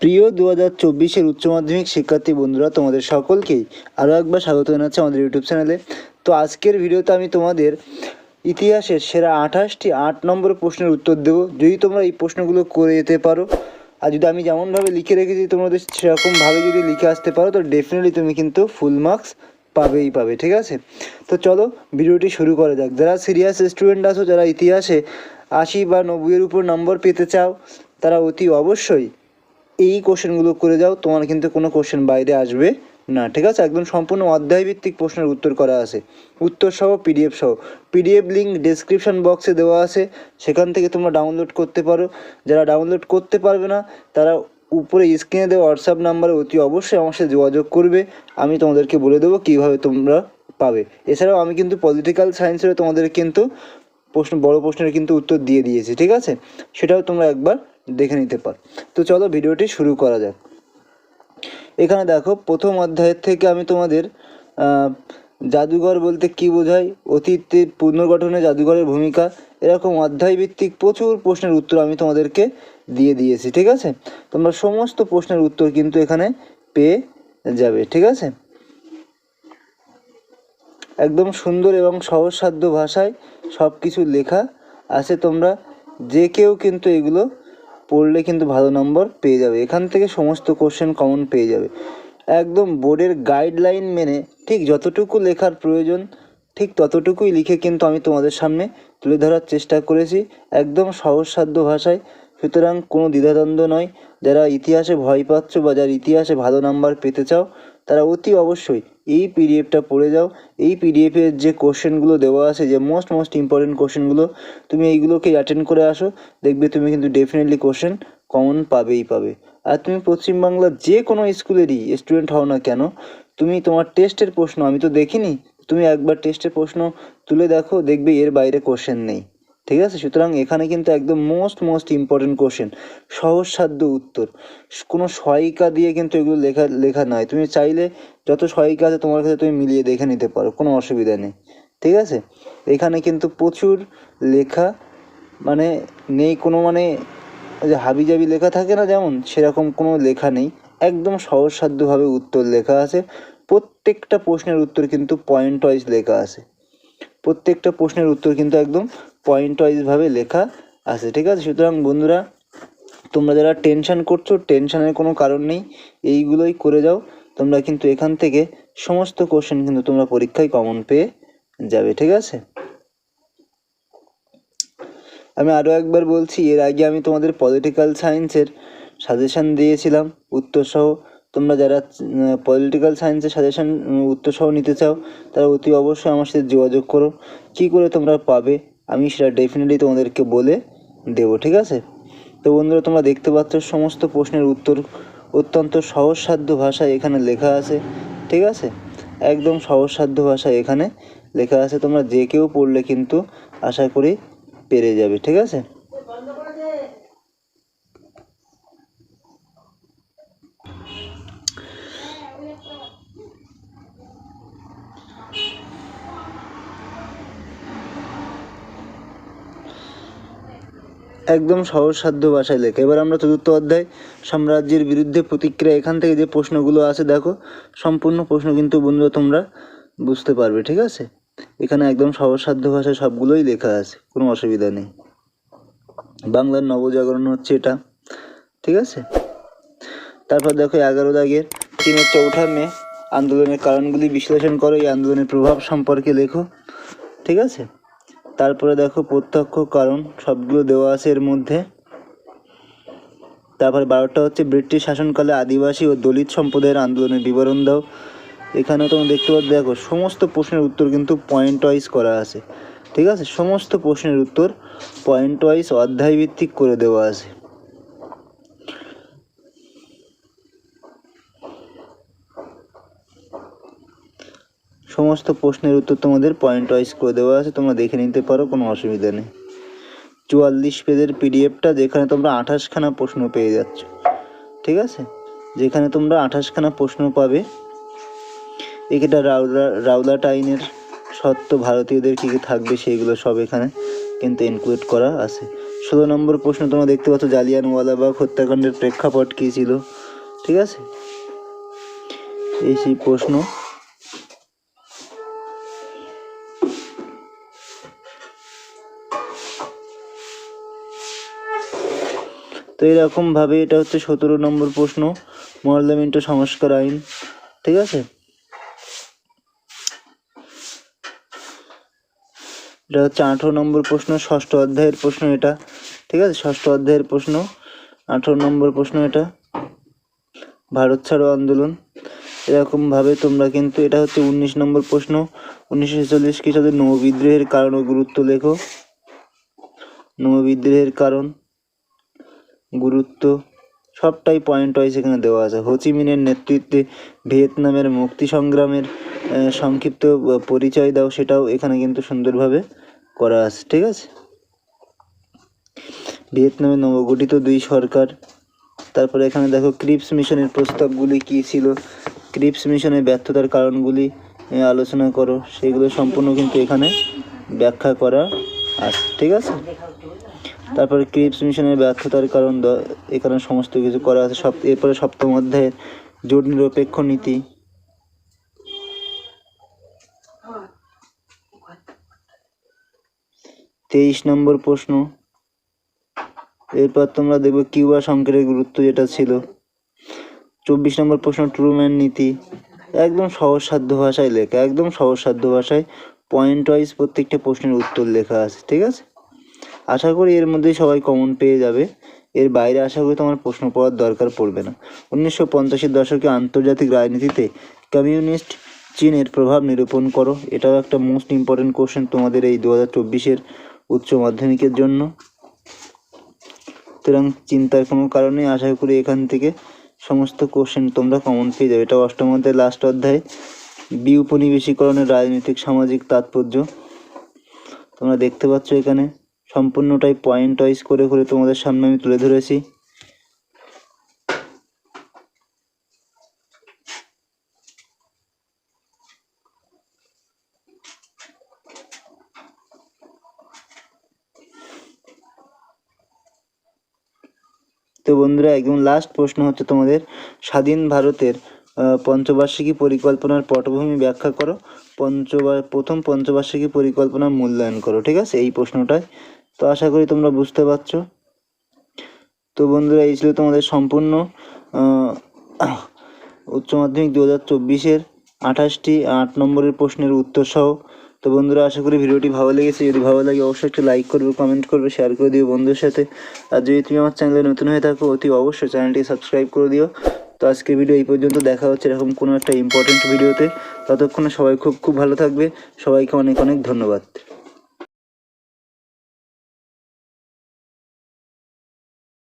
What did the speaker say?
প্রিয় দু হাজার চব্বিশের উচ্চ মাধ্যমিক শিক্ষার্থী বন্ধুরা, তোমাদের সকলকেই আরও একবার স্বাগত জানাচ্ছি আমাদের ইউটিউব চ্যানেলে। তো আজকের ভিডিওতে আমি তোমাদের ইতিহাসের সেরা আঠাশটি আট নম্বর প্রশ্নের উত্তর দেবো। যদি তোমরা এই প্রশ্নগুলো করে যেতে পারো, আর যদি আমি যেমনভাবে লিখে রেখেছি তোমাদের সেরকমভাবে যদি লিখে আসতে পারো, তো ডেফিনেটলি তুমি কিন্তু ফুল মার্কস পাবেই পাবে, ঠিক আছে? তো চলো ভিডিওটি শুরু করা যাক। যারা সিরিয়াস স্টুডেন্ট আছো, যারা ইতিহাসে আশি বা নব্বইয়ের উপর নম্বর পেতে চাও, তারা অতি অবশ্যই এই কোশ্চেনগুলো করে যাও, তোমার কিন্তু কোনো কোশ্চেন বাইরে আসবে না, ঠিক আছে? একদম সম্পূর্ণ অধ্যায়ভিত্তিক প্রশ্নের উত্তর করা আছে। উত্তর সহ পিডিএফ সহ। পিডিএফ লিঙ্ক ডেসক্রিপশন বক্সে দেওয়া আছে। সেখান থেকে তোমরা ডাউনলোড করতে পারো। যারা ডাউনলোড করতে পারবে না, তারা উপরে স্ক্রিনে দেওয়া হোয়াটসঅ্যাপ নাম্বারে অতি অবশ্যই আমার সাথে যোগাযোগ করবে। আমি তোমাদেরকে বলে দেবো কীভাবে তোমরা পাবে। এছাড়াও আমি কিন্তু পলিটিক্যাল সায়েন্সের তোমাদের কিন্তু প্রশ্ন, বড় প্রশ্নের কিন্তু উত্তর দিয়ে দিয়েছি, ঠিক আছে? সেটাও তোমরা একবার দেখে নিতে পারো। তো চলো ভিডিওটি শুরু করা যাক। এখানে দেখো, প্রথম অধ্যায়ের থেকে আমি তোমাদের জাদুঘর বলতে কি বোঝায় অতীতে পুনর্গঠনে জাদুঘরের ভূমিকা। এরকম অধ্যায়ভিত্তিক প্রচুর প্রশ্নের উত্তর আমি তোমাদেরকে দিয়ে দিয়েছি, ঠিক আছে? তোমরা সমস্ত প্রশ্নের উত্তর কিন্তু এখানে পেয়ে যাবে, ঠিক আছে? একদম সুন্দর এবং সহজসাধ্য ভাষায় সব কিছু লেখা আছে। তোমরা যে কেউ কিন্তু এগুলো পড়লে কিন্তু ভালো নম্বর পেয়ে যাবে। এখান থেকে সমস্ত কোশ্চেন কমন পেয়ে যাবে। একদম বোর্ডের গাইডলাইন মেনে ঠিক যতটুকু লেখার প্রয়োজন, ঠিক ততটুকুই লিখে কিন্তু আমি তোমাদের সামনে তুলে ধরার চেষ্টা করেছি। একদম সহজসাধ্য ভাষায়। সুতরাং কোনো দ্বিধাদ্বন্দ্ব নয়। যারা ইতিহাসে ভয় পাচ্ছ বা যারা ইতিহাসে ভালো নাম্বার পেতে চাও, তারা অতি অবশ্যই এই পিডিএফটা পড়ে যাও। এই পিডিএফের যে কোশ্চেনগুলো দেওয়া আছে, যে মোস্ট মোস্ট ইম্পর্টেন্ট কোশ্চেনগুলো তুমি এইগুলোকে অ্যাটেন্ড করে আসো। দেখবে তুমি কিন্তু ডেফিনেটলি কোশ্চেন কমন পাবেই পাবে। আর তুমি পশ্চিমবাংলার যে কোনো স্কুলেরই স্টুডেন্ট হও না কেন, তুমি তোমার টেস্টের প্রশ্ন, আমি তো দেখিনি, তুমি একবার টেস্টের প্রশ্ন তুলে দেখো, দেখবে এর বাইরে কোশ্চেন নেই। ঠিক আছে? সুতরাং এখানে কিন্তু একদম মোস্ট মোস্ট ইম্পর্টেন্ট কোশ্চেন সহজসাধ্য উত্তর। কোনো সহায়িকা দিয়ে কিন্তু এগুলো লেখা লেখা নয়। তুমি চাইলে যত সহায়িকা আছে তোমার কাছে তুমি মিলিয়ে দেখে নিতে পারো, কোনো অসুবিধা নেই। ঠিক আছে? এখানে কিন্তু প্রচুর লেখা মানে নেই কোনো মানে যে হাবিজাবি লেখা থাকে না যেমন, সেরকম কোনো লেখা নেই। একদম সহজসাধ্যভাবে উত্তর লেখা আছে। প্রত্যেকটা প্রশ্নের উত্তর কিন্তু পয়েন্ট ওয়াইজ লেখা আছে। প্রত্যেকটা প্রশ্নের উত্তর কিন্তু একদম পয়েন্ট ওয়াইজভাবে লেখা আছে, ঠিক আছে? সুতরাং বন্ধুরা, তোমরা যারা টেনশান করছ টেনশানের কোনো কারণ নেই, এইগুলোই করে যাও। তোমরা কিন্তু এখান থেকে সমস্ত কোশ্চেন কিন্তু তোমরা পরীক্ষায় কমন পেয়ে যাবে, ঠিক আছে? আমি আরও একবার বলছি, এর আগে আমি তোমাদের পলিটিক্যাল সায়েন্সের সাজেশান দিয়েছিলাম, উত্তরসহ। তোমরা যারা পলিটিক্যাল সায়েন্সের সাজেশান উত্তরসহ নিতে চাও, তারা অতি অবশ্যই আমার সাথে যোগাযোগ করো। কী করে তোমরা পাবে আমি সেটা ডেফিনেটলি তোমাদেরকে বলে দেব, ঠিক আছে? তো বন্ধুরা, তোমরা দেখতে পাচ্ছ সমস্ত প্রশ্নের উত্তর অত্যন্ত সহজসাধ্য ভাষায় এখানে লেখা আছে, ঠিক আছে? একদম সহজসাধ্য ভাষায় এখানে লেখা আছে, তোমরা যে কেউ পড়লে কিন্তু আশা করি পেরে যাবে, ঠিক আছে? একদম সহজসাধ্য ভাষায় লেখা। এবার আমরা চতুর্থ অধ্যায়, সাম্রাজ্যের বিরুদ্ধে প্রতিক্রিয়া, এখান থেকে যে প্রশ্নগুলো আছে, দেখো, সম্পূর্ণ প্রশ্ন কিন্তু বন্ধুরা তোমরা বুঝতে পারবে, ঠিক আছে? এখানে একদম সহজসাধ্য ভাষায় সবগুলোই লেখা আছে, কোনো অসুবিধা নেই। বাংলার নবজাগরণ হচ্ছে এটা, ঠিক আছে? তারপর দেখো, এগারো দাগের চীনের চৌঠা মে, আন্দোলনের কারণগুলি বিশ্লেষণ করো, এই আন্দোলনের প্রভাব সম্পর্কে লেখো, ঠিক আছে? তারপরে দেখো প্রত্যক্ষ কারণ, সবগুলো দেওয়া আছে এর মধ্যে। তারপরে বারোটা হচ্ছে ব্রিটিশ শাসনকালে আদিবাসী ও দলিত সম্প্রদায়ের আন্দোলনের বিবরণ দাও। এখানেও তোমরা দেখতে পাচ্ছ দেখো, সমস্ত প্রশ্নের উত্তর কিন্তু পয়েন্ট ওয়াইজ করা আছে। ঠিক আছে? সমস্ত প্রশ্নের উত্তর পয়েন্ট ওয়াইজ অধ্যায়ভিত্তিক করে দেওয়া আছে। সমস্ত প্রশ্নের উত্তর তোমাদের পয়েন্ট ওয়াইজ করে দেওয়া আছে, তোমরা দেখে নিতে পারো, কোনো অসুবিধা নেই। চুয়াল্লিশ পেজের পিডিএফটা যেখানে তোমরা আঠাশখানা প্রশ্ন পেয়ে যাচ্ছ, ঠিক আছে? যেখানে তোমরা আঠাশখানা প্রশ্ন পাবে। এটা রাউলা রাউলাট টাইনের সত্য ভারতীয়দের কী কী থাকবে সেইগুলো সব এখানে কিন্তু ইনক্লুড করা আছে। ষোলো নম্বর প্রশ্ন তোমরা দেখতে পাচ্ছ, জালিয়ানওয়ালাবাগ হত্যাকাণ্ডের প্রেক্ষাপট কী ছিল, ঠিক আছে? এই সেই প্রশ্ন। তো এরকমভাবে এটা হচ্ছে সতেরো নম্বর প্রশ্ন মরলামেন্ট সংস্কার আইন, ঠিক আছে? এটা হচ্ছে আঠেরো নম্বর প্রশ্ন, ষষ্ঠ অধ্যায়ের প্রশ্ন এটা, ঠিক আছে? ষষ্ঠ অধ্যায়ের প্রশ্ন, আঠেরো নম্বর প্রশ্ন এটা। ভারত ছাড়ো আন্দোলন। এরকমভাবে তোমরা কিন্তু, এটা হচ্ছে উনিশ নম্বর প্রশ্ন, উনিশশো ছেচল্লিশ খ্রিস্টাব্দে নৌ বিদ্রোহের কারণ ও গুরুত্ব লেখো। নৌ বিদ্রোহের কারণ। গুরুত্ব, সবটাই পয়েন্ট ওয়াইজ এখানে দেওয়া আছে। হোচিমিনের নেতৃত্বে ভিয়েতনামের মুক্তি সংগ্রামের সংক্ষিপ্ত পরিচয় দাও, সেটাও এখানে কিন্তু সুন্দরভাবে করা আছে, ঠিক আছে? ভিয়েতনামে নবগঠিত দুই সরকার, তারপরে এখানে দেখো ক্রিপস মিশনের প্রস্তাবগুলি কী ছিল? ক্রিপস মিশনের ব্যর্থতার কারণগুলি আলোচনা করো, সেগুলো সম্পূর্ণ কিন্তু এখানে ব্যাখ্যা করা আছে ঠিক আছে? তারপরে ক্রিপস মিশনের ব্যর্থতার কারণ এখানে সমস্ত কিছু করা আছে। সব এরপরে সপ্তম অধ্যায়ের জোট নিরপেক্ষ নীতি। তেইশ নম্বর প্রশ্ন। এরপর তোমরা দেখবে কিউবা সংকেতের গুরুত্ব যেটা ছিল। চব্বিশ নম্বর প্রশ্ন, ট্রুম্যান নীতি। একদম সহজসাধ্য ভাষায় লেখা, একদম সহজসাধ্য ভাষায় পয়েন্ট ওয়াইজ প্রত্যেকটা প্রশ্নের উত্তর লেখা আছে, ঠিক আছে? আশা করি এর মধ্যেই সবাই কমন পেয়ে যাবে। এর বাইরে আশা করি তোমার প্রশ্ন পড়ার দরকার পড়বে না। উনিশশো পঞ্চাশের দশকে আন্তর্জাতিক রাজনীতিতে কমিউনিস্ট চীনের প্রভাব নিরূপণ করো। এটাও একটা মোস্ট ইম্পর্টেন্ট কোশ্চেন তোমাদের এই দু হাজার চব্বিশের উচ্চ মাধ্যমিকের জন্য। সুতরাং চিন্তার কোনো কারণে আশা করি এখান থেকে সমস্ত কোশ্চেন তোমরা কমন পেয়ে যাবে। এটা অষ্টম অধ্যায় লাস্ট অধ্যায়। বিউপনিবেশীকরণের রাজনৈতিক সামাজিক তাৎপর্য। তোমরা দেখতে পাচ্ছ এখানে সম্পূর্ণটাই পয়েন্ট ওয়াইজ করে করে তোমাদের সামনে আমি তুলে ধরেছি। তো বন্ধুরা, একদম লাস্ট প্রশ্ন হচ্ছে তোমাদের, স্বাধীন ভারতের পঞ্চবার্ষিকী পরিকল্পনার পটভূমি ব্যাখ্যা করো। পঞ্চবার প্রথম পঞ্চবার্ষিকী পরিকল্পনার মূল্যায়ন করো, ঠিক আছে? এই প্রশ্নটায় তো আশা করি তোমরা বুঝতে পারছ। তো বন্ধুরা, এই ছিল তোমাদের সম্পূর্ণ উচ্চ মাধ্যমিক দু হাজার চব্বিশের আঠাশটি আট নম্বরের প্রশ্নের উত্তর সহ। তো বন্ধুরা, আশা করি ভিডিওটি ভালো লেগেছে। যদি ভালো লাগে, অবশ্যই একটু লাইক করবে, কমেন্ট করবে, শেয়ার করে দিও বন্ধুদের সাথে। আর যদি তুমি আমার চ্যানেলে নতুন হয়ে থাকো, অতি অবশ্যই চ্যানেলটি সাবস্ক্রাইব করে দিও। তো আজকে ভিডিও এই পর্যন্ত। দেখা হচ্ছে এরকম কোনো একটা ইম্পর্টেন্ট ভিডিওতে ততক্ষণে সবাই খুব খুব ভালো থাকবে। সবাইকে অনেক অনেক ধন্যবাদ।